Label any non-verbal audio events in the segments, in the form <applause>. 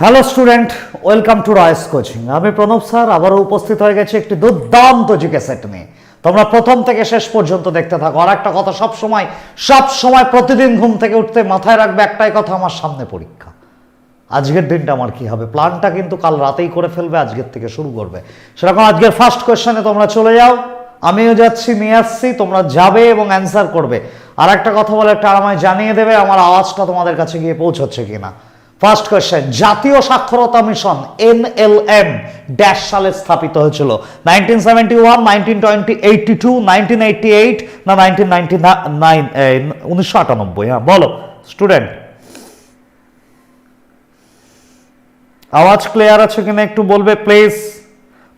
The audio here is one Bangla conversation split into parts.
Hello student welcome to Royce coaching আমি প্রণব স্যার আবারও উপস্থিত হয়ে গেছি একটি দুর্দান্ত জিকে সেট নিয়ে। তোমরা প্রথম থেকে শেষ পর্যন্ত দেখতে থাকো। আর একটা কথা, সব সময় সব সময় প্রতিদিন ঘুম থেকে উঠতে মাথায় রাখবে একটাই কথা, আমার সামনে পরীক্ষা। আজকের দিনটা আমার কি হবে? প্ল্যানটা কিন্তু কাল রাতেই করে ফেলবে, আজকের থেকে শুরু করবে। সেরকম আজকের ফার্স্ট কোয়েশ্চেনে তোমরা চলে যাও। আমিও যাচ্ছি নিয়ে আসছি, তোমরা যাবে এবং অ্যান্সার করবে। আর একটা কথা বলে একটা আমায় জানিয়ে দেবে, আমার আওয়াজটা তোমাদের কাছে গিয়ে পৌঁছচ্ছে কিনা। ফার্স্ট কোয়েশ্চেন জাতীয় সাক্ষরতা মিশন, এনএলএম, ড্যাশ সালে স্থাপিত হয়েছিল। Nineteen seventy one nineteen twenty eighty two nineteen eighty eight না নাইনটিন নাইনটি নাইন উনিশশো আটানব্বই হ্যাঁ বলো স্টুডেন্ট আওয়াজ ক্লিয়ার আছে কিনা একটু বলবে প্লিজ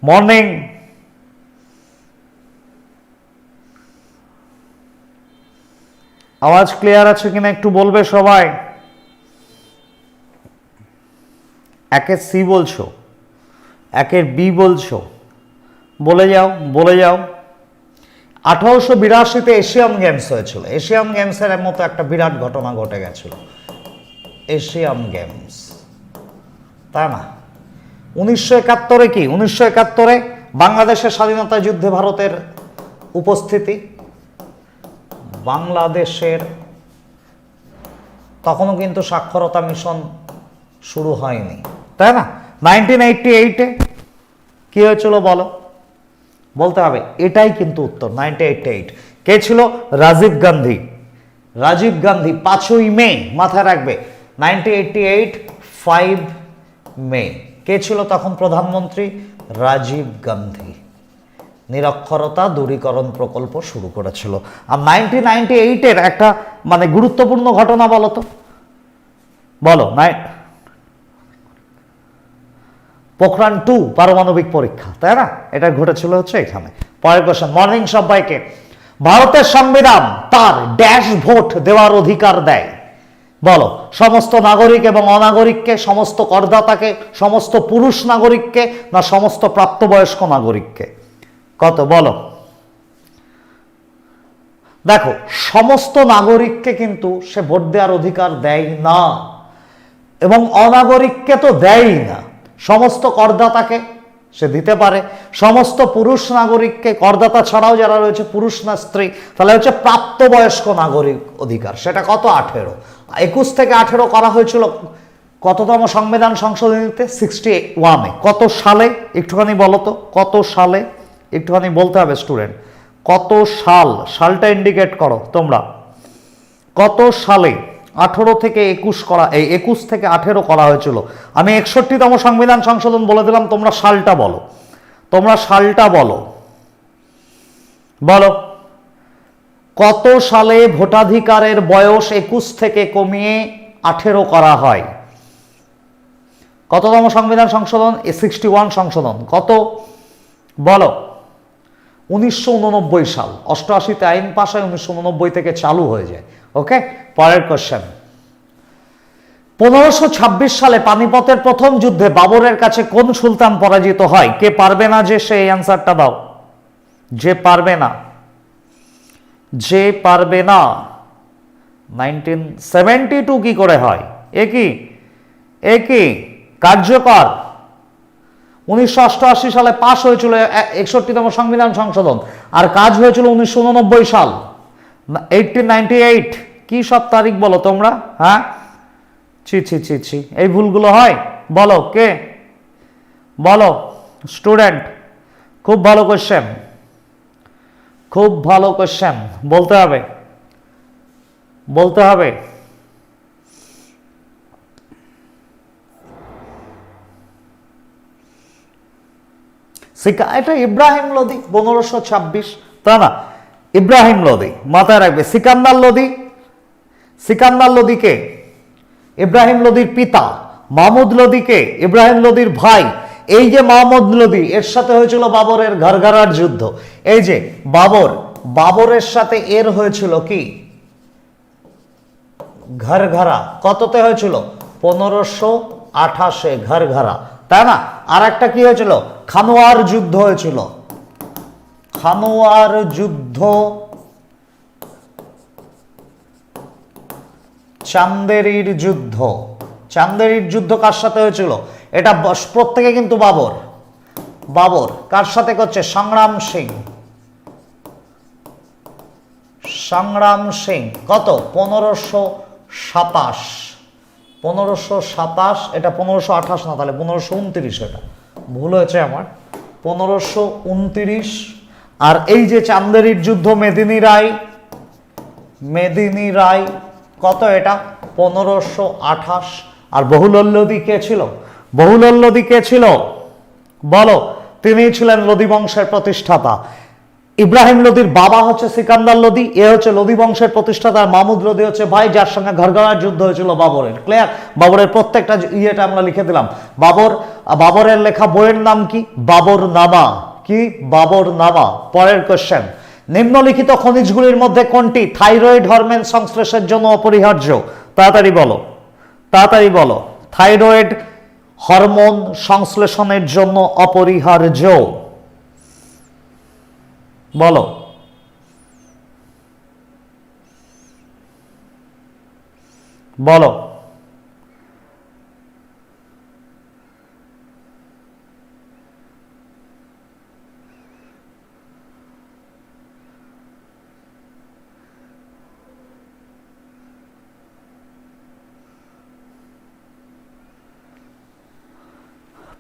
মর্নিং আওয়াজ ক্লিয়ার আছে কিনা একটু বলবে সবাই? একের সি বলছো, একের বি বলছো, বলে যাও বলে যাও। আঠারোশো বিরাশিতে এশিয়ান গেমস হয়েছিল। এশিয়ান গেমসের মতো একটা বিরাট ঘটনা ঘটে গেছিল। Asian games. তাই না। উনিশশো একাত্তরে কি? উনিশশো একাত্তরে বাংলাদেশের স্বাধীনতা যুদ্ধে ভারতের উপস্থিতি। বাংলাদেশের তখনও কিন্তু সাক্ষরতা মিশন শুরু হয়নি। তাই না? নাইনটিন এইটটি এইটে কী হয়েছিল বলো? বলতে হবে, এটাই কিন্তু উত্তর নাইনটিন এইটটি এইট কে ছিল? রাজীব গান্ধী। রাজীব গান্ধী পাঁচই মে মাথায় রাখবে nineteen eighty eight five May. কে ছিল তখন প্রধানমন্ত্রী? রাজীব গান্ধী। নিরক্ষরতা দূরীকরণ প্রকল্প শুরু করেছিল। আর নাইনটিন নাইনটি এইটের একটা মানে গুরুত্বপূর্ণ ঘটনা বলো তো। বলো নাই পোখরান টু পারমাণবিক পরীক্ষা, তাই না? এটা ঘটেছিল হচ্ছে এখানে। পরের কোশ্চেন মর্নিং সবাইকে, ভারতের সংবিধান তার ড্যাশ ভোট দেওয়ার অধিকার দেয়। বলো, সমস্ত নাগরিক এবং অনাগরিককে, সমস্ত করদাতাকে, সমস্ত পুরুষ নাগরিককে, না সমস্ত প্রাপ্তবয়স্ক নাগরিককে? কত, বলো। দেখো, সমস্ত নাগরিককে কিন্তু সে ভোট দেওয়ার অধিকার দেয় না, এবং অনাগরিককে তো দেয়ই না। সমস্ত করদাতাকে সে দিতে পারে। সমস্ত পুরুষ নাগরিককে, করদাতা ছাড়াও যারা রয়েছে, পুরুষ না স্ত্রী, তাহলে হচ্ছে প্রাপ্তবয়স্ক নাগরিক অধিকার। সেটা কত? আঠেরো। একুশ থেকে আঠেরো করা হয়েছিল কততম সংবিধান সংশোধনীতে? সিক্সটি ওয়ানে কত সালে? একটুখানি বলো তো। কত সালে? একটুখানি বলতে হবে স্টুডেন্ট কত সাল? সালটা ইন্ডিকেট করো তোমরা। কত সালে? আঠেরো থেকে একুশ করা, এই একুশ থেকে আঠেরো করা হয়েছিল। আমি একষট্টিতম সংবিধান সংশোধন বলে দিলাম, তোমরা সালটা বলো। তোমরা সালটা বলো। বলো। কত সালে ভোটাধিকারের বয়স একুশ থেকে কমিয়ে আঠেরো করা হয়? কততম সংবিধান সংশোধন? সিক্সটি ওয়ান সংশোধন। কত? বলো। উনিশশো উননব্বই সাল। অষ্টআশিতে আইন পাশ হয়, উনিশশো উননব্বই থেকে চালু হয়ে যায়। ওকে? পরের কোশ্চেন পনেরোশো ছাব্বিশ সালে পানিপথের প্রথম যুদ্ধে বাবরের কাছে কোন সুলতান পরাজিত হয়? কে পারবে না যে সে অ্যান্সারটা দাও? যে পারবে না। যে পারবে না। নাইনটিন সেভেন্টি টু কি করে হয়? এ কি? এ কি? কার্যকর। উনিশশো অষ্টআশি সালে পাশ হয়েছিল একষট্টিতম সংবিধান সংশোধন। আর কাজ হয়েছিল উনিশশো উননব্বই সাল। এইটিন নাইনটি এইট কি সব তারিখ বলো তোমরা? হ্যাঁ? ছি ছি ছি ছি। এই ভুলগুলো হয়? বলো, কে? বলো স্টুডেন্ট খুব ভালো কোশ্চেন খুব ভালো কোশ্চেন বলতে হবে। বলতে হবে। এটা ইব্রাহিম লোদি, পনেরোশো ছাব্বিশ। তা না, ইব্রাহিম লোদি, মাথায় রাখবে। সিকান্দার লোদি সিকান্দার লোদিকে, ইব্রাহিম লোদির পিতা মাহমুদ লোদিকে, ইব্রাহিম লোদির ভাই, এই যে মাহমুদ লোদি, এর সাথে হয়েছিল বাবরের ঘরঘরার যুদ্ধ। এই যে বাবর, বাবরের সাথে এর হয়েছিল কি? ঘরঘরা। কততে হয়েছিল? পনেরোশো আঠাশে ঘরঘরা। তাই না? আর একটা কি হয়েছিল? খানোয়ার যুদ্ধ হয়েছিল। খানোয়ার যুদ্ধ চান্দেরির যুদ্ধ। চান্দেরির যুদ্ধ কার সাথে হয়েছিল? এটা প্রত্যেকে কিন্তু বাবর। বাবর কার সাথে করছে? সংগ্রাম সিং। সংগ্রাম সিং। কত? পনেরোশো সাতাশ। পনেরোশো সাতাশ, এটা পনেরোশো আঠাশ না, তাহলে পনেরোশো উনত্রিশ এটা। ভুল হয়েছে আমার। পনেরোশো উনত্রিশ। আর এই যে চান্দেরির যুদ্ধ, মেদিনী রায় মেদিনী রায় কত এটা? পনেরোশো আঠাশ। আর বহুলল্লদি কে ছিল? বহুলল্লদি কে ছিল? বলো, তিনি ছিলেন লোদি বংশের প্রতিষ্ঠাতা। ইব্রাহিম লোদির বাবা হচ্ছে সিকান্দার লোদি, এ হচ্ছে লোদি বংশের প্রতিষ্ঠাতা, আর মাহমুদ লোদি হচ্ছে ভাই, যার সঙ্গে ঘরগড়ার যুদ্ধ হয়েছিল বাবরের। ক্লিয়ার বাবরের প্রত্যেকটা ইয়েটা আমরা লিখে দিলাম। বাবর বাবরের লেখা বইয়ের নাম কি? বাবর নামা কি? বাবর নামা পরের কোশ্চেন নিম্নলিখিত খনিজগুলির মধ্যে কোনটি? থাইরয়েড হরমোন সংশ্লেষের জন্য অপরিহার্য। তাড়াতাড়ি বলো। তাড়াতাড়ি বলো। থাইরয়েড হরমোন সংশ্লেষণের জন্য অপরিহার্য। বলো। বলো।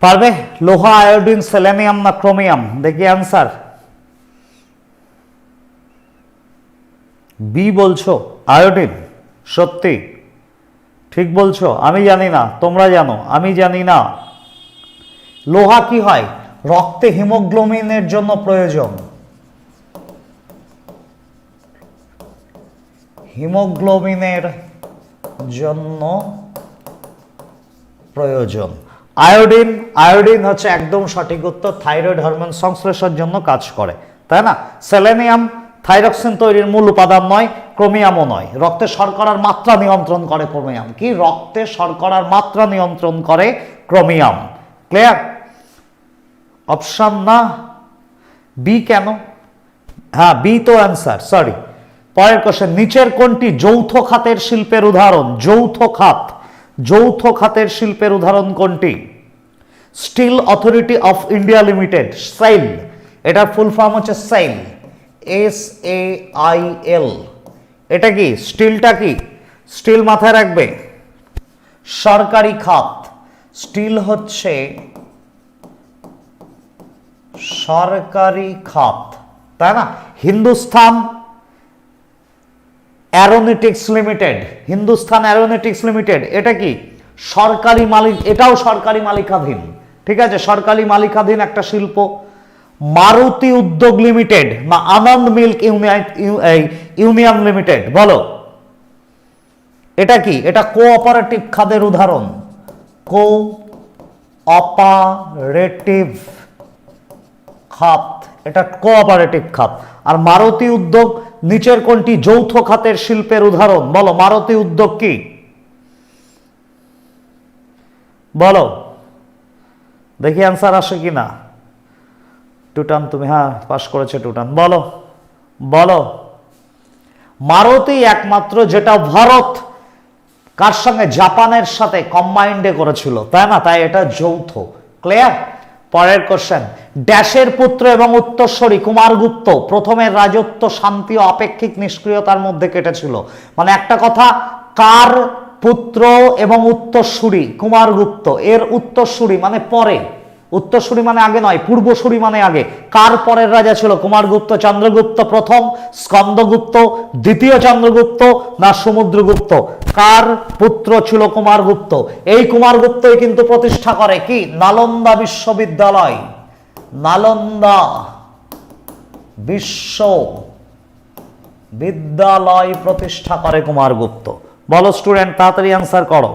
পারবে? লোহা, আয়োডিন, সেলেনিয়াম না ক্রোমিয়াম? দেখি অ্যান্সার। বি বলছো, আয়োডিন। সত্যি। ঠিক বলছো, আমি জানি না, তোমরা জানো, আমি জানি না। লোহা কি হয়? রক্তে হিমোগ্লোবিনের জন্য প্রয়োজন। হিমোগ্লোবিনের জন্য প্রয়োজন। আয়োডিন আয়োডিন হচ্ছে একদম সঠিক উত্তর, থাইরয়েড হরমোন সংশ্লেষের জন্য কাজ করে, তাই না? সেলেনিয়াম, থাইরক্সিন তৈরির মূল উপাদান নয়, ক্রোমিয়ামও নয়। রক্তে শর্করার মাত্রা নিয়ন্ত্রণ করে ক্রোমিয়াম। কি? রক্তে শর্করার মাত্রা নিয়ন্ত্রণ করে ক্রোমিয়াম। ক্লিয়ার? অপশন না? বি কেন? হ্যাঁ বি তো অ্যান্সার, সরি। পরের কোশ্চেন, নিচের কোনটি যৌথ খাতের শিল্পের উদাহরণ? যৌথ খাত। যৌথ খাতের শিল্পের উদাহরণ কোনটি? Steel authority of India limited, SAIL. এটার ফুল ফর্ম হচ্ছে সাইল এস এ আই এল এটা কি, স্টিলটা কি? স্টিল মাথায় রাখবে। সরকারি খাত। স্টিল হচ্ছে সরকারি খাত, তাই না? Hindustan aeronautics limited Hindustan aeronautics limited এটা কি? সরকারি মালিক, এটাও সরকারি মালিকাধীন। ঠিক আছে? সরকারি মালিকাধীন একটা শিল্প। মারুতি উদ্যোগ লিমিটেড বা আনন্দ মিল্ক ইউনিয়ন লিমিটেড বলো। এটা কি? এটা কোঅপারেটিভ খাদের উদাহরণ। কো অপারেটিভ খাত। এটা কোঅপারেটিভ খাত। আর মারুতি উদ্যোগ নিচের কোনটি যৌথ খাতের শিল্পের উদাহরণ? বলো, মারুতি উদ্যোগ কি? বলো। দেখি অ্যান্সার আসে কি না টুটান, তুমি হ্যাঁ পাশ করেছে টুটান। বলো বলো। মারুতি একমাত্র যেটা ভারত কার সঙ্গে জাপানের সাথে কম্বাইন্ডে করেছিল, তাই না? তাই এটা যৌথ। ক্লিয়ার পরের কোশ্চেন ড্যাশের পুত্র এবং উত্তরস্বরী কুমারগুপ্ত প্রথমের রাজত্ব, শান্তি ও আপেক্ষিক নিষ্ক্রিয়তার মধ্যে কেটেছিল। মানে একটা কথা, কার পুত্র এবং উত্তরসূরি কুমারগুপ্ত এর উত্তরসূরি মানে পরে। উত্তরসূরি মানে আগে নয়, পূর্বসূরি মানে আগে। কার পরের রাজা ছিল? কুমারগুপ্ত, চন্দ্রগুপ্ত, প্রথম, স্কন্দগুপ্ত, দ্বিতীয় চন্দ্রগুপ্ত না সমুদ্রগুপ্ত? কার পুত্র ছিল কুমারগুপ্ত? এই কুমারগুপ্তই কিন্তু প্রতিষ্ঠা করে কি? নালন্দা বিশ্ববিদ্যালয়। নালন্দা বিশ্ব বিদ্যালয় প্রতিষ্ঠা করে কুমারগুপ্ত। বলো স্টুডেন্ট তাড়াতাড়ি অ্যান্সার করো।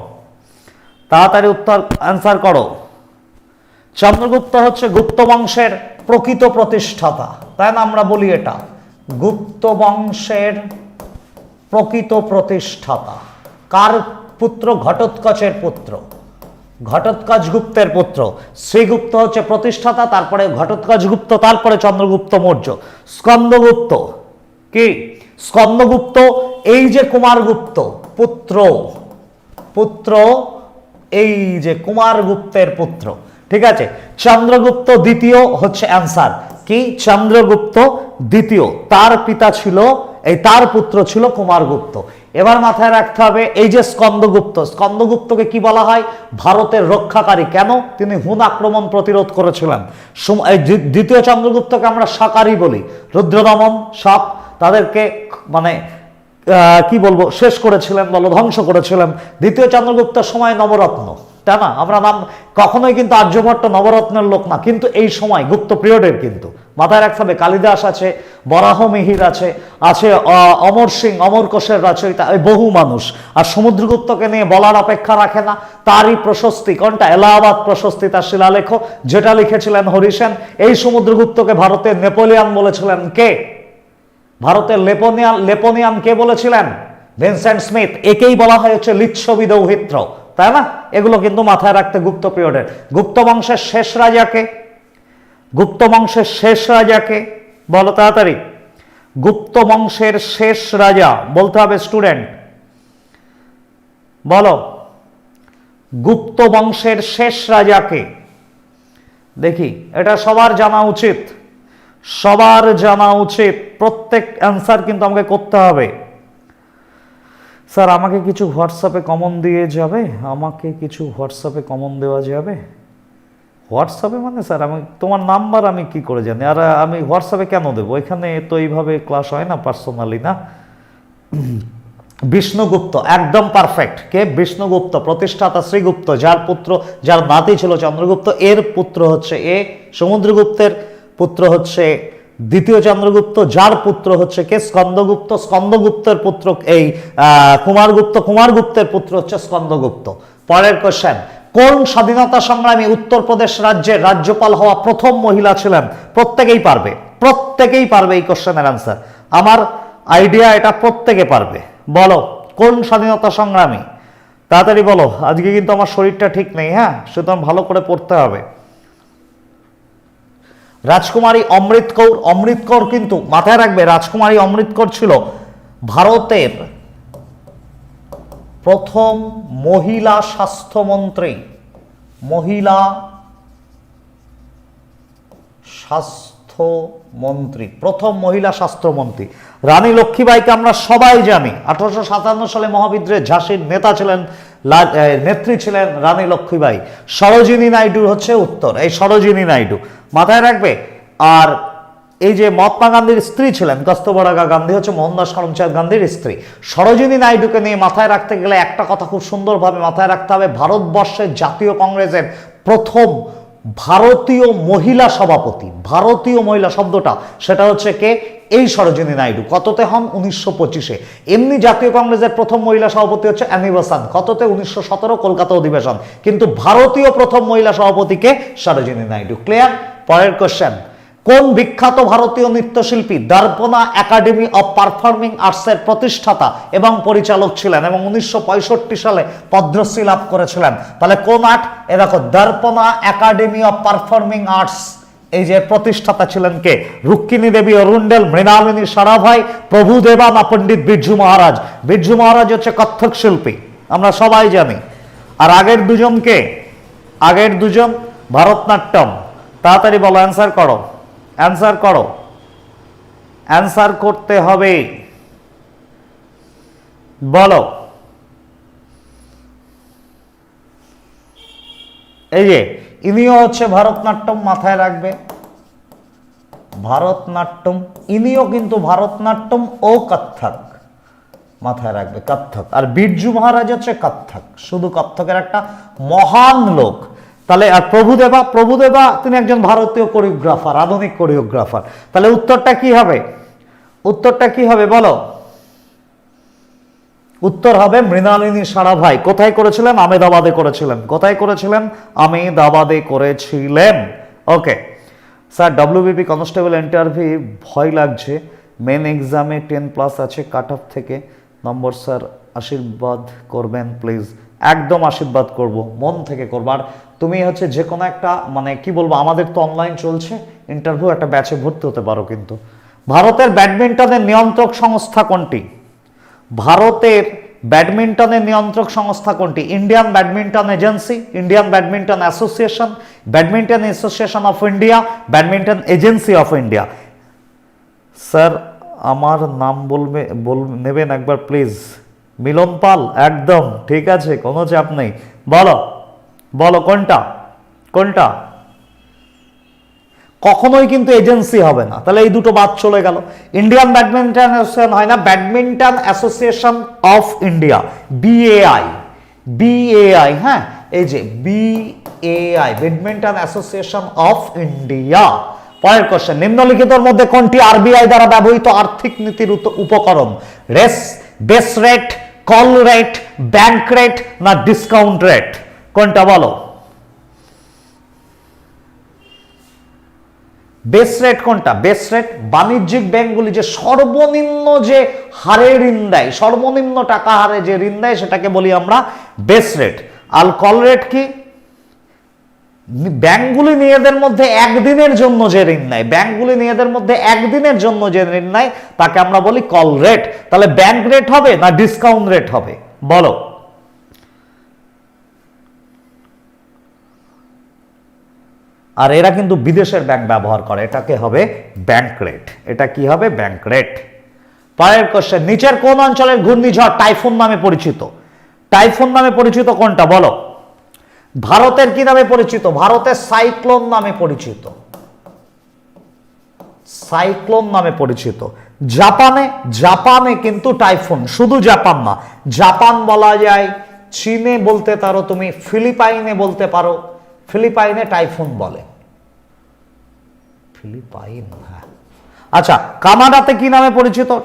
তাড়াতাড়ি উত্তর অ্যান্সার করো। চন্দ্রগুপ্ত হচ্ছে গুপ্ত বংশের প্রকৃত প্রতিষ্ঠাতা। তাই না আমরা বলি এটা। গুপ্ত বংশের প্রকৃত প্রতিষ্ঠাতা। কার পুত্র? ঘটোৎকচের পুত্র। ঘটোৎকচ গুপ্তের পুত্র। শ্রীগুপ্ত হচ্ছে প্রতিষ্ঠাতা, তারপরে ঘটোৎকচ গুপ্ত, তারপরে চন্দ্রগুপ্ত মৌর্য। স্কন্দগুপ্ত কি? স্কন্দগুপ্ত, এই যে কুমারগুপ্ত পুত্র পুত্র, এই যে কুমারগুপ্তের পুত্র। ঠিক আছে? চন্দ্রগুপ্ত দ্বিতীয় হচ্ছে অ্যান্সার কি? চন্দ্রগুপ্ত দ্বিতীয়। তার পিতা ছিল, এই তার পুত্র ছিল কুমারগুপ্ত। এবার মাথায় রাখতে হবে, এই যে স্কন্দগুপ্ত, স্কন্দগুপ্তকে কি বলা হয়? ভারতের রক্ষাকারী। কেন? তিনি হুন আক্রমণ প্রতিরোধ করেছিলেন। দ্বিতীয় চন্দ্রগুপ্তকে আমরা শাকারি বলি। রুদ্রদমন সাপ তাদেরকে মানে কি বলব? শেষ করেছিলেন বলো, ধ্বংস করেছিলেন। দ্বিতীয় চন্দ্রগুপ্তের সময় নবরত্ন। তাই না? আমরা নাম কখনোই কিন্তু আর্যভট্ট নবরত্নের লোক না, কিন্তু এই সময় গুপ্ত পিরিয়ডের কিন্তু। মাথায় রাখতে হবে, কালিদাস আছে, বরাহ মিহির আছে আছে অমর সিং, অমর কোষের রচয়িতা বহু মানুষ। আর সমুদ্রগুপ্তকে নিয়ে বলার অপেক্ষা রাখে না। তারই প্রশস্তি কোনটা? এলাহাবাদ প্রশস্তি, তার শিলালেখ। যেটা লিখেছিলেন হরিসেন, এই সমুদ্রগুপ্তকে ভারতের নেপোলিয়ান বলেছিলেন কে? ভারতের লেপোনিয়ান লেপোনিয়ান কে বলেছিলেন? Vincent Smith. একেই বলা হয় হচ্ছে লিচ্ছবি দৌহিত্র তাই না? এগুলো কিন্তু মাথায় রাখতে গুপ্ত পিরিয়ডের। গুপ্ত বংশের শেষ রাজাকে, গুপ্ত বংশের শেষ রাজাকে, বলো তাড়াতাড়ি। গুপ্ত বংশের শেষ রাজা বলতে হবে স্টুডেন্ট বলো, গুপ্ত বংশের শেষ রাজাকে। দেখি, এটা সবার জানা উচিত। সবার জানা উচিত। প্রত্যেক অ্যান্সার কিন্তু আমাকে করতে হবে। স্যার, আমাকে কিছু হোয়াটসঅ্যাপে কমন দিয়ে যাবে? আমাকে কিছু হোয়াটসঅ্যাপে কমন দেওয়া যাবে? হোয়াটসঅ্যাপে মানে স্যার, আমি তোমার নাম্বার আমি কি করে জানি? আর আমি হোয়াটসঅ্যাপে কেন দেবো? এখানে তো এইভাবে ক্লাস হয় না পার্সোনালি না? বিষ্ণুগুপ্ত, একদম পারফেক্ট কে? বিষ্ণুগুপ্ত, প্রতিষ্ঠাতা শ্রীগুপ্ত, যার পুত্র, যার নাতি ছিল চন্দ্রগুপ্ত। এর পুত্র হচ্ছে এ, সমুদ্রগুপ্তের পুত্র হচ্ছে দ্বিতীয় চন্দ্রগুপ্ত, যার পুত্র হচ্ছে কে? স্কন্দগুপ্ত। স্কন্দগুপ্তের পুত্র এই কুমারগুপ্ত। কুমারগুপ্তের পুত্র হচ্ছে স্কন্দগুপ্ত। পরের কোশ্চেন কোন স্বাধীনতা সংগ্রামী উত্তরপ্রদেশ রাজ্যের রাজ্যপাল হওয়া প্রথম মহিলা ছিলেন? প্রত্যেকেই পারবে। প্রত্যেকেই পারবে এই কোশ্চেনের অ্যান্সার আমার আইডিয়া এটা প্রত্যেকে পারবে। বলো, কোন স্বাধীনতা সংগ্রামী? তাড়াতাড়ি বলো, আজকে কিন্তু আমার শরীরটা ঠিক নেই হ্যাঁ? সুতরাং ভালো করে পড়তে হবে। রাজকুমারী অমৃত কৌর অমৃত কৌর কিন্তু মাথায় রাখবে, রাজকুমারী অমৃত কৌর ছিল ভারতের প্রথম মহিলা স্বাস্থ্যমন্ত্রী। মহিলা স্বাস্থ্যমন্ত্রী, প্রথম মহিলা স্বাস্থ্যমন্ত্রী। রানী লক্ষ্মীবাইকে আমরা সবাই জানি। আঠারোশো সাতান্ন সালে মহাবিদ্রোহে ঝাঁসির নেতা ছিলেন নেত্রী ছিলেন রানী লক্ষ্মীবাই। সরোজিনী নাইডুর হচ্ছে উত্তর, এই সরোজিনী নাইডু। মাথায় রাখবে, আর এই যে মহাত্মা গান্ধীর স্ত্রী ছিলেন, কস্তবরাগা গান্ধী হচ্ছে মোহনদাস করমচাঁদ গান্ধীর স্ত্রী। সরোজিনী নাইডুকে নিয়ে মাথায় রাখতে গেলে একটা কথা খুব সুন্দরভাবে মাথায় রাখতে হবে, ভারতবর্ষের জাতীয় কংগ্রেসের প্রথম ভারতীয় মহিলা সভাপতি। ভারতীয় মহিলা শব্দটা, সেটা হচ্ছে কে? এই সরোজিনী নাইডু। কততে হন? উনিশশো পঁচিশে। এমনি জাতীয় কংগ্রেসের প্রথম মহিলা সভাপতি হচ্ছে অ্যানিবাসান কততে? উনিশশো সতেরো, কলকাতা অধিবেশন। কিন্তু ভারতীয় প্রথম মহিলা সভাপতিকে সরোজিনী নাইডু। ক্লিয়ার? পরের কোশ্চেন কোন বিখ্যাত ভারতীয় নৃত্যশিল্পী দর্পণা একাডেমি অব পারফর্মিং আর্টসের প্রতিষ্ঠাতা এবং পরিচালক ছিলেন এবং উনিশশো পঁয়ষট্টি সালে পদ্মশ্রী লাভ করেছিলেন? তাহলে কোন আর্ট? এ দেখো, Darpana academy of performing arts, এই যে প্রতিষ্ঠাতা ছিলেন কে? রুক্মিণী দেবী অরুণ্ডেল মৃণালিনী সারাভাই, প্রভু দেবা না পণ্ডিত বিরজু মহারাজ। বিরজু মহারাজ হচ্ছে কত্থক শিল্পী, আমরা সবাই জানি। আর আগের দুজনকে আগের দুজন ভারতনাট্যম। তাড়াতাড়ি বলো অ্যান্সার করো। অ্যান্সার করো। অ্যান্সার করতে হবে। বলো। এই যে, ইনিও হচ্ছে ভারতনাট্যম মাথায় রাখবে। ভারতনাট্যম, ইনিও কিন্তু ভারতনাট্যম ও কত্থক মাথায় রাখবে, কত্থক। আর বিরজু মহারাজ হচ্ছে কত্থক, শুধু কত্থকের একটা মহান লোক। তাহলে, আর প্রভুদেবা প্রভুদেবা তিনি একজন ভারতীয় কোরিওগ্রাফার আধুনিক কোরিওগ্রাফার তাহলে উত্তরটা কি হবে? উত্তরটা কি হবে বলো? উত্তর হবে মৃণালিনী সারাভাই। কোথায় করেছিলেন? আমেদাবাদে করেছিলেন। কোথায় করেছিলেন? আমেদাবাদে করেছিলেন। Okay. Sir WBP constable interview ভয় লাগছে। মেন এক্সামে টেন প্লাস আছে কাট অফ থেকে। নম্বর স্যার, আশীর্বাদ করবেন প্লিজ একদম আশীর্বাদ করব, মন থেকে করব। আর তুমি হচ্ছে যে কোনো একটা মানে কি বলব, আমাদের তো অনলাইন চলছে ইন্টারভিউ একটা ব্যাচে ভর্তি হতে পারো কিন্তু। ভারতের ব্যাডমিন্টনের নিয়ন্ত্রক সংস্থা কোনটি? ভারতের ব্যাডমিন্টনের নিয়ন্ত্রক সংস্থা কোনটি? Indian badminton agency Indian badminton association badminton association of India badminton agency of India sir আমার নাম বলবে, বল, নেবেন একবার প্লিজ মিলন পাল, একদম, ঠিক আছে, কোনো চাপ নেই। বলো বলো, কোনটা? কোনটা? কখনোই কিন্তু এজেন্সি হবে না। তাহলে এই দুটো বাদ চলে গেল। ইন্ডিয়ান ব্যাডমিন্টন অ্যাসোসিয়েশন হয় না, badminton association of India BAI BAI হ্যাঁ এই যে BAI badminton association of India. পরের কোশ্চেন নিম্নলিখিতর মধ্যে কোনটি আরবিআই দ্বারা ব্যবহৃত আর্থিক নীতির উপকরণ? Race, base rate call rate bank rate না ডিসকাউন্ট রেট কোনটা বলো? বেস রেট কোনটা? বেস রেট বাণিজ্যিক ব্যাংকগুলি যে সর্বনিম্ন যে হারে ঋণ দেয়, সর্বনিম্ন টাকা হারে যে ঋণ দেয়, সেটাকে বলি আমরা বেস রেট আর কল রেট কি? ব্যাংকগুলি নিজেদের মধ্যে একদিনের জন্য যে ঋণ নেয়, ব্যাংকগুলি নিজেদের মধ্যে একদিনের জন্য যে ঋণ নেয়, তাকে আমরা বলি কল রেট তাহলে ব্যাংক রেট হবে না ডিসকাউন্ট রেট হবে? বলো। আর এরা কিন্তু বিদেশের ব্যাংক ব্যবহার করে। এটাকে হবে ব্যাংক রেট এটা কি হবে? ব্যাংক রেট পরের কোশ্চেন নিচের কোন অঞ্চলের ঘূর্ণিঝড় টাইফুন নামে পরিচিত? টাইফুন নামে পরিচিত কোনটা? বলো। ভারতের কি নামে পরিচিত? ভারতের সাইক্লোন নামে পরিচিত। সাইক্লোন নামে পরিচিত। জাপানে জাপানে কিন্তু টাইফুন, শুধু জাপান না, জাপান বলা যায়, চীনে বলতে পারো তুমি, ফিলিপাইনে বলতে পারো, ফিলিপাইনে টাইফুন বলে। ফিলিপাইন হ্যাঁ। আচ্ছা কানাডাতে কি নামে পরিচিত?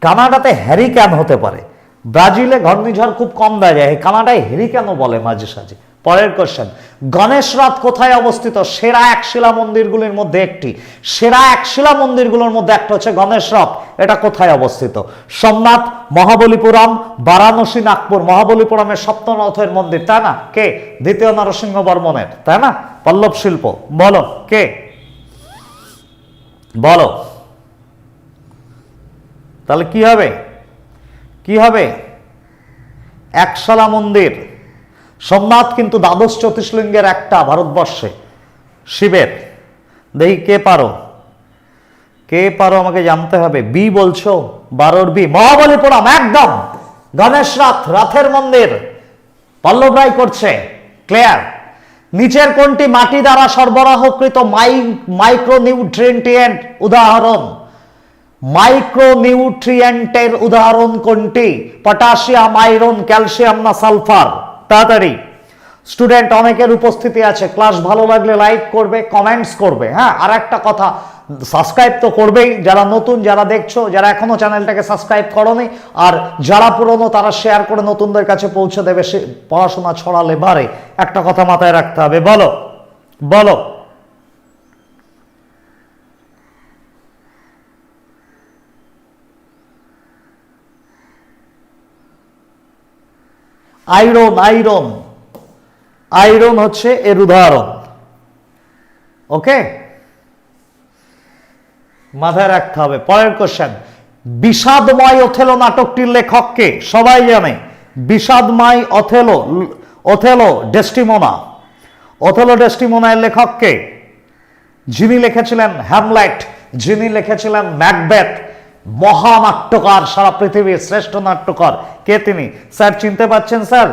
কানাডাতে হ্যারিক্যান হতে পারে। ব্রাজিলে ঘূর্ণিঝড় খুব কম দেখা যায় কানাডায় হ্যারিক্যানও বলে মাঝে সাঝে। পরের কোশ্চেন গণেশ রথ কোথায় অবস্থিত? সেরা এক শিলা মন্দিরগুলির মধ্যে একটি। সেরা এক শিলা মন্দিরগুলোর মধ্যে একটা হচ্ছে গণেশ রথ। এটা কোথায় অবস্থিত? সোমনাথ, মহাবলীপুরম, বারাণসী, নাগপুর। মহাবলীপুরমের সপ্তরথের মন্দির, তাই না? কে? দ্বিতীয় নরসিংহ বর্মনের তাই না? পল্লব শিল্প। বলো, কে? বলো। তাহলে কি হবে? কি হবে? একশালা মন্দির। সোমনাথ কিন্তু দ্বাদশ জ্যোতির্লিঙ্গের একটা ভারতবর্ষে, শিবের। দেখি কে পারো? কে পারো আমাকে জানতে হবে? বি বলছো? বারোর বি। মহাবলীপুরম, একদম। গণেশ রাথ, রাথের মন্দির। পল্লব রায় করছে। ক্লিয়ার। নিচের কোনটি মাটি দ্বারা সরবরাহকৃত মাই মাইক্রোনিউট্রিয়েন্ট উদাহরণ? মাইক্রোনিউট্রিয়েন্টের উদাহরণ কোনটি? পটাশিয়াম, আয়রন, ক্যালসিয়াম না সালফার? তাড়াতাড়ি। স্টুডেন্ট, অনেকের উপস্থিতি আছে। ক্লাস ভালো লাগলে লাইক করবে, কমেন্টস করবে হ্যাঁ? আর একটা কথা, সাবস্ক্রাইব তো করবেই। যারা নতুন, যারা দেখছ, যারা এখনও চ্যানেলটাকে সাবস্ক্রাইব করনি, আর যারা পুরনো, তারা শেয়ার করে নতুনদের কাছে পৌঁছে দেবে সে পড়াশোনা ছড়ালে বাড়ে একটা কথা মাথায় রাখতে হবে। বলো বলো। আয়রন আয়রন আয়রন হচ্ছে এর উদাহরণ। ওকে? মাথায় রাখতে হবে। পরের কোশ্চেন বিষাদময় অথেলো নাটকটির লেখককে সবাই জানে। বিষাদময় অথেলো অথেলো ডেস্টিমোনা। অথেলো ডেস্টিমোনার লেখককে যিনি লিখেছিলেন হ্যামলেট যিনি লিখেছিলেন ম্যাকবেথ মহানাট্যকার, সারা পৃথিবীর শ্রেষ্ঠ নাট্যকার। কে তিনি? স্যার, চিনতে পাচ্ছেন, স্যার?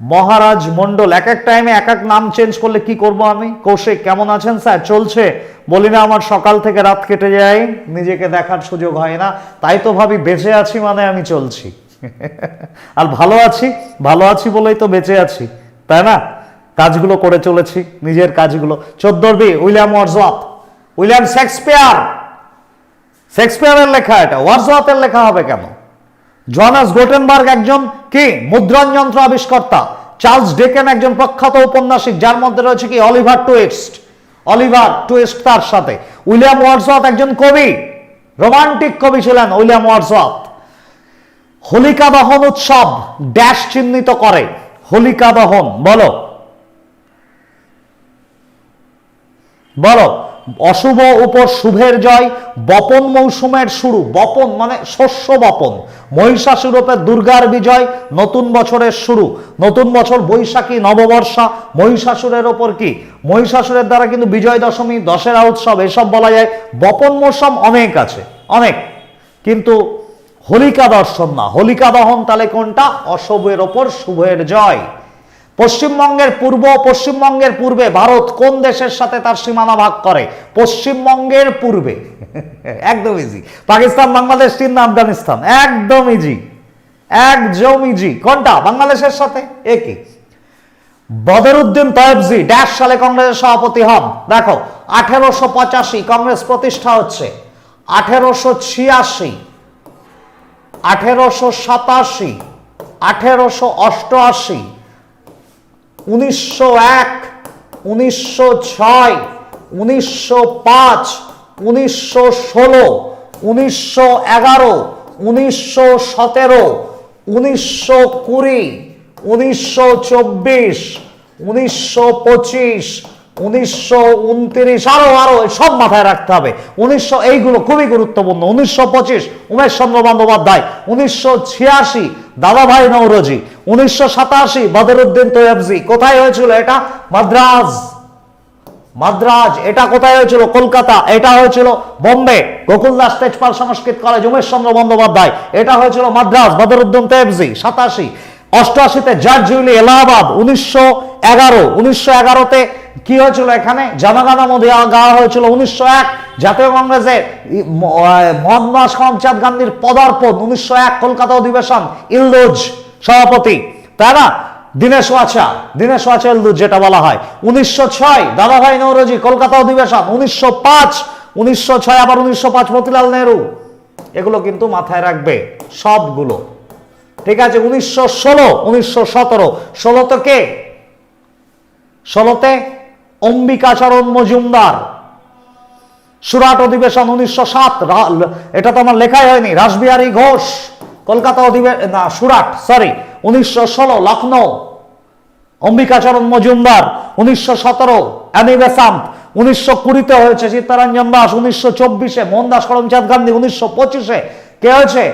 মহারাজ মন্ডল এক এক টাইমে এক এক নাম চেঞ্জ করলে কি করব আমি? কৌশিক, কেমন আছেন, স্যার? চলছে? বলি না, আমার সকাল থেকে রাত কেটে যায়, নিজেকে দেখার সুযোগ হয় না। তাই তো ভাবি, বেঁচে আছি মানে আমি চলছি। আর ভালো আছি? ভালো আছি বলেই তো বেঁচে আছি, তাই না? কাজগুলো করে চলেছি, নিজের কাজগুলো। চোদ্দোর B, William Wordsworth William Shakespeare! শেক্সপিয়ারের লেখা এটা ওয়ার্জওয়াথের লেখা হবে কেন? জনাস গোটেনবার্গ একজন কি? মুদ্রণ যন্ত্র আবিষ্কর্তা। চার্লস ডেকেন একজন প্রখ্যাত ঔপন্যাসিক যার মধ্যে রয়েছে কি? অলিভার টুয়েস্ট অলিভার টুয়েস্ট তার সাথে। উইলিয়াম ওয়ার্ডসওয়াথ একজন কবি। রোমান্টিক কবি ছিলেন উইলিয়াম ওয়ার্ডসওয়াথ হোলিকা দহন উৎসব ড্যাশ চিহ্নিত করে। হোলিকা দহন, বলো। বলো। অশুভ উপর শুভের জয়, বপন মৌসুমের শুরু। বপন মানে শস্য বপন। মহিষাসুরূপের দুর্গার বিজয় নতুন বছরের শুরু। নতুন বছর বৈশাখী, নববর্ষা। মহিষাসুরের ওপর কি? মহিষাসুরের দ্বারা কিন্তু বিজয় দশমী, দশেরা উৎসব, এসব বলা যায়। বপন মৌসুম অনেক আছে, অনেক। কিন্তু হোলিকা দর্শন না। হোলিকা দহন তাহলে কোনটা? অশুভের ওপর শুভের জয়। পশ্চিমবঙ্গের পূর্ব পশ্চিমবঙ্গের পূর্বে ভারত কোন দেশের সাথে তার সীমানা ভাগ করে? পশ্চিমবঙ্গের পূর্বে। <laughs> একদম ইজি পাকিস্তান, বাংলাদেশ, চীন আফগানিস্তান? একদম ইজি একদম ইজি কোনটা? বাংলাদেশের সাথে? একই বদরুদ্দিন তয়েবজি ড্যাশ সালে কংগ্রেসের সভাপতি হন। দেখো, আঠেরোশো পঁচাশি কংগ্রেস প্রতিষ্ঠা হচ্ছে। আঠেরোশো ছিয়াশি, আঠেরোশো সাতাশি, আঠেরোশো অষ্টআশি উনিশশো এক, উনিশশো ছয়, উনিশশো পাঁচ, উনিশশো ষোলো, উনিশশো এগারো, উনিশশো সতেরো, উনিশশো কুড়ি, উনিশশো চব্বিশ, উনিশশো পঁচিশ, উনিশশো উনত্রিশ, আরও আরও সব মাথায় রাখতে হবে। উনিশশো, এইগুলো খুবই গুরুত্বপূর্ণ। উনিশশো পঁচিশ, উমেশ চন্দ্র বন্দ্যোপাধ্যায় উনিশশো ছিয়াশি, দাদাভাই নৌরজি উনিশশো সাতাশি বদরুদ্দিন তৈয়বজি কোথায় হয়েছিল এটা? মাদ্রাজ। মাদ্রাজ এটা কোথায় হয়েছিল? কলকাতা। এটা হয়েছিল বোম্বে। গোকুলদাস তেজপাল সংস্কৃত কলেজ উমেশ চন্দ্র বন্দ্যোপাধ্যায়। এটা হয়েছিল মাদ্রাজ বদরুদ্দিন তেবজি সাতাশি। অষ্টআশিতে জার্জ জুইলি এলাহাবাদ উনিশশো এগারো। উনিশশো এগারোতে কি হয়েছিল এখানে? জনগণ মধ্যে গাওয়া হয়েছিল উনিশশো এক। জাতীয় কংগ্রেসের ই- ম- আহ, করমচাঁদ গান্ধীর পদার্পণ উনিশশো এক কলকাতা অধিবেশন ইলদোজ। সভাপতি। তাই না দীনেশ ওয়াচা দীনেশ ওয়াচা ইলদুজ যেটা বলা হয়। উনিশশো ছয়, দাদাভাই নৌরজি কলকাতা অধিবেশন, উনিশশো পাঁচ, উনিশশো ছয়, আবার উনিশশো পাঁচ মতিলাল নেহরু। এগুলো কিন্তু মাথায় রাখবে সবগুলো। ঠিক আছে, উনিশশো ষোলো, উনিশশো সতেরো। ষোলোতে কে? ষোলোতে অম্বিকাচরণ মজুমদার। সুরাট অধিবেশন উনিশশো সাত এটা তো আমার লেখাই হয়নি, রাসবিহারী ঘোষ। কলকাতা অধিবেশন না, সুরাট সরি উনিশশো ষোলো লখনৌ অম্বিকাচরণ মজুমদার, উনিশশো সতেরো অ্যানিবেসান্ত উনিশশো কুড়িতে হয়েছে চিত্তরঞ্জন দাস, উনিশশো চব্বিশে মোহনদাস করমচাঁদ গান্ধী, উনিশশো পঁচিশে কে হয়েছে?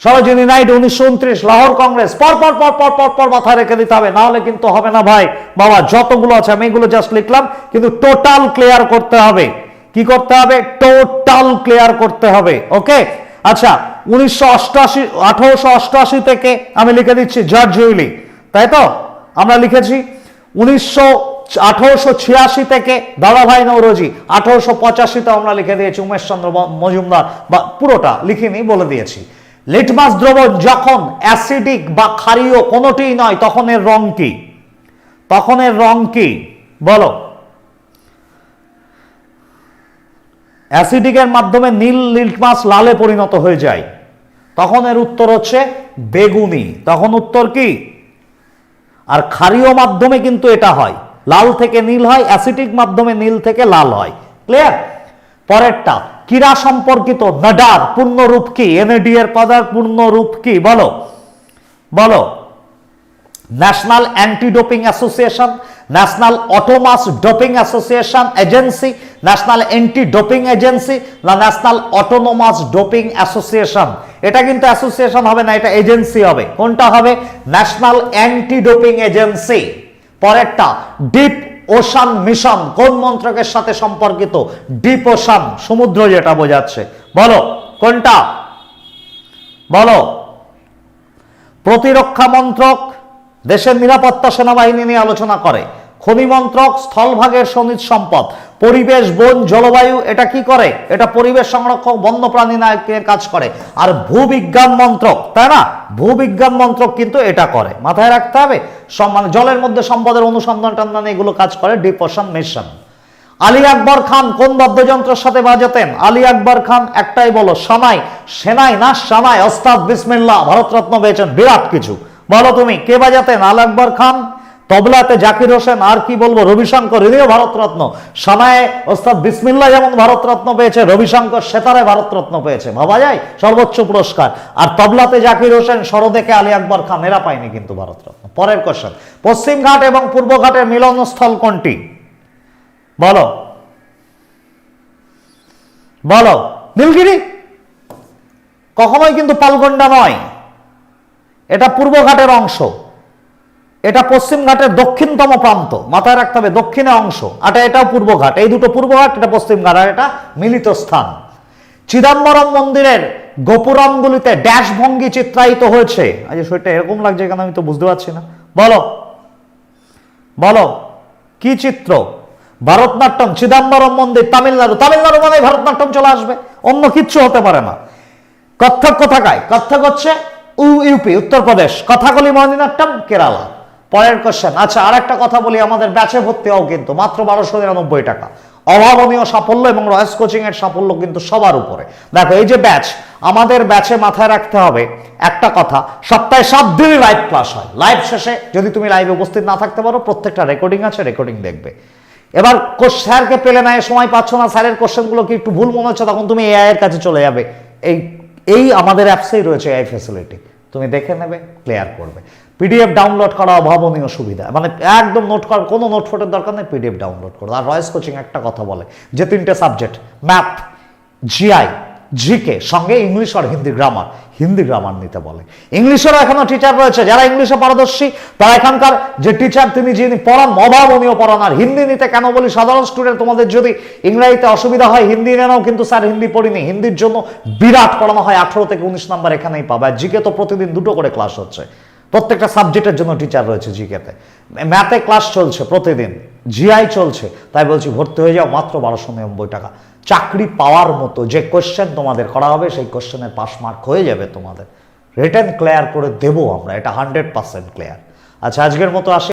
সরোজিনী নাইডু, উনিশশো উনত্রিশ, লাহোর কংগ্রেস। পর পর পর পর পর পর মাথায় রেখে দিতে হবে, নাহলে কিন্তু হবে না ভাই। বাবা, যতগুলো আছে আমি এগুলো জাস্ট লিখলাম, কিন্তু টোটাল ক্লিয়ার করতে হবে। কি করতে হবে? টোটাল ক্লিয়ার করতে হবে ওকে আচ্ছা উনিশশো অষ্টআশি আঠারোশো অষ্টআশি থেকে আমি লিখে দিচ্ছি জর্জ জুইলি তাই তো? আমরা লিখেছি উনিশশো আঠারোশো ছিয়াশি থেকে দাদাভাই নৌরজি, আঠারোশো পঁচাশিতে আমরা লিখে দিয়েছি উমেশ চন্দ্র ব- মজুমদার, বা পুরোটা লিখিনি, বলে দিয়েছি। লিটমাস দ্রবণ যখন অ্যাসিডিক বা ক্ষারীয় কোনোটিই নয় তখন এর রং কি? তখন এর রং কি? বলো। অ্যাসিডিকের মাধ্যমে নীল লিটমাস লালে পরিণত হয়ে যায়। তখন এর উত্তর হচ্ছে বেগুনি। তখন উত্তর কি? আর ক্ষারীয় মাধ্যমে কিন্তু এটা হয়। লাল থেকে নীল হয় অ্যাসিটিক মাধ্যমে নীল থেকে লাল হয়। ক্লিয়ার পরেরটা, ক্রীড়া সম্পর্কিত নাডার পূর্ণরূপ কি? এনএডি এর পদার পূর্ণরূপ কি? বলো। বলো। National anti doping association national autonomous doping association agency national anti doping agency না ন্যাশনাল অটোনোমাস ডোপিং অ্যাসোসিয়েশন এটা কিন্তু অ্যাসোসিয়েশন হবে না, এটা এজেন্সি হবে। কোনটা হবে? ন্যাশনাল অ্যান্টি ডোপিং এজেন্সি পরেরটা ডিপ ওশান মিশন কোন মন্ত্রকের সাথে সম্পর্কিত? ডিপ ওশান সমুদ্র যেটা বোঝাচ্ছে। বলো, কোনটা? বলো। প্রতিরক্ষা মন্ত্রক দেশের নিরাপত্তা সেনাবাহিনী নিয়ে আলোচনা করে। খনি মন্ত্রক স্থলভাগের খনিজ সম্পদ। পরিবেশ, বন, জলবায়ু, এটা কি করে? এটা পরিবেশ সংরক্ষক বন্যপ্রাণী নায়কের কাজ করে। আর ভূবিজ্ঞান মন্ত্রক, তাই না? ভূবিজ্ঞান মন্ত্রক কিন্তু এটা করে। মাথায় রাখতে হবে মানে জলের মধ্যে সম্পদের অনুসন্ধান টান্ধান এগুলো কাজ করে, ডিপোশন মিশন। আলী আকবর খান কোন বাদ্যযন্ত্রের সাথে বাজাতেন? আলী আকবর খান একটাই বলো, সানাই। সেনাই না সানাই? ওস্তাদ বিসমিল্লাহ, ভারতরত্ন পেয়েছেন বিরাট কিছু। বলো তুমি, কে বাজাতেন? আলী আকবর খান? তবলাতে জাকির হোসেন, আর কি বলব, রবিশঙ্কর, ইনিও ভারতরত্ন। সানায় ওস্তাদ বিসমিল্লা যেমন ভারতরত্ন পেয়েছে, রবিশঙ্কর সেতারে ভারতরত্ন পেয়েছে। ভাবা যায়? সর্বোচ্চ পুরস্কার। আর তবলাতে জাকির হোসেন, সরদেকে আলী আকবর খান, এরা পায়নি কিন্তু ভারতরত্ন। পরের কোশ্চেন পশ্চিম ঘাট এবং পূর্ব ঘাটের মিলনস্থল কোনটি? বলো। বলো। নীলগিরি? কখনোই কিন্তু পালগন্ডা নয়। এটা পূর্বঘাটের অংশ। এটা পশ্চিম ঘাটের দক্ষিণতম প্রান্ত, মাথায় রাখতে হবে দক্ষিণে অংশ। আর এটাও পূর্বঘাট এই দুটো পূর্বঘাট এটা পশ্চিম ঘাট, আর এটা মিলিত স্থান। চিদম্বরম মন্দিরের গোপুরমগুলিতে ড্যাশ ভঙ্গি চিত্রায়িত হয়েছে। আজ সেটা এরকম লাগছে কেন আমি তো বুঝতে পারছি না। বলো বলো, কি চিত্র? ভারতনাট্যম, চিদম্বরম মন্দির, তামিলনাড়ু। তামিলনাড়ু মানে ভারতনাট্যম চলে আসবে, অন্য কিচ্ছু হতে পারে না। কত্থক কোথাকায়? কত্থক হচ্ছে ইউপি উত্তরপ্রদেশ। কথাকলি মহিনাট্যম কেরালা। পরের কোশ্চেন আচ্ছা আর একটা কথা বলি, আমাদের ব্যাচে ভর্তি হও কিন্তু, মাত্র বারোশো নিরানব্বই টাকা। অভাবনীয় সাফল্য এবং রয়েস কোচিং এর সাফল্য কিন্তু সবার উপরে। দেখো, এই যে ব্যাচ, আমাদের ব্যাচে মাথায় রাখতে হবে একটা কথা, সপ্তাহে সাত দিনই লাইভ ক্লাস হয়। লাইভ শেষে যদি তুমি লাইভে উপস্থিত না থাকতে পারো, প্রত্যেকটা রেকর্ডিং আছে রেকর্ডিং দেখবে। এবার স্যারকে পেলে না সময় পাচ্ছ না, স্যারের কোশ্চেনগুলো কি একটু ভুল মনে হচ্ছে, তখন তুমি এআই এর কাছে চলে যাবে। এই এই আমাদের অ্যাপসেই রয়েছে এআই ফ্যাসিলিটি তুমি দেখে নেবে ক্লিয়ার করবে। পিডিএফ ডাউনলোড করা অভাবনীয় সুবিধা। মানে একদম নোট করার, কোনো নোট ফোটের দরকার নেই পিডিএফ ডাউনলোড করো আর রয়েস কোচিং একটা কথা বলে যে তিনটে সাবজেক্ট ম্যাথ জিআই জিকে সঙ্গে ইংলিশ আর হিন্দি গ্রামার হিন্দি গ্রামার নিতে বলে। ইংলিশেরও এখনও টিচার রয়েছে, যারা ইংলিশে পারদর্শী, তারা এখানকার যে টিচার তিনি যিনি পড়ান, অভাবনীয় পড়ান, আর হিন্দি নিতে কেন বলি, সাধারণ স্টুডেন্ট তোমাদের যদি ইংরাজিতে অসুবিধা হয়, হিন্দি নেনাও কিন্তু স্যার হিন্দি পড়িনি, হিন্দির জন্য বিরাট পড়ানো হয়, আঠারো থেকে উনিশ নাম্বার এখানেই পাবে। আর জিকে তো প্রতিদিন দুটো করে ক্লাস হচ্ছে। প্রত্যেকটা সাবজেক্টের জন্য টিচার রয়েছে জিকেতে ম্যাথে ক্লাস চলছে প্রতিদিন জিআই চলছে, তাই বলছি ভর্তি হয়ে যাও মাত্র বারোশো নিরানব্বই টাকা। চাকরি পাওয়ার মতো যে কোয়েশ্চেন তোমাদের করা হবে, সেই কোশ্চেনের পাস মার্ক হয়ে যাবে তোমাদের। রিটার্ন ক্লিয়ার করে দেবো আমরা, এটা হান্ড্রেড পার্সেন্ট ক্লিয়ার আচ্ছা আজকের মতো আসি।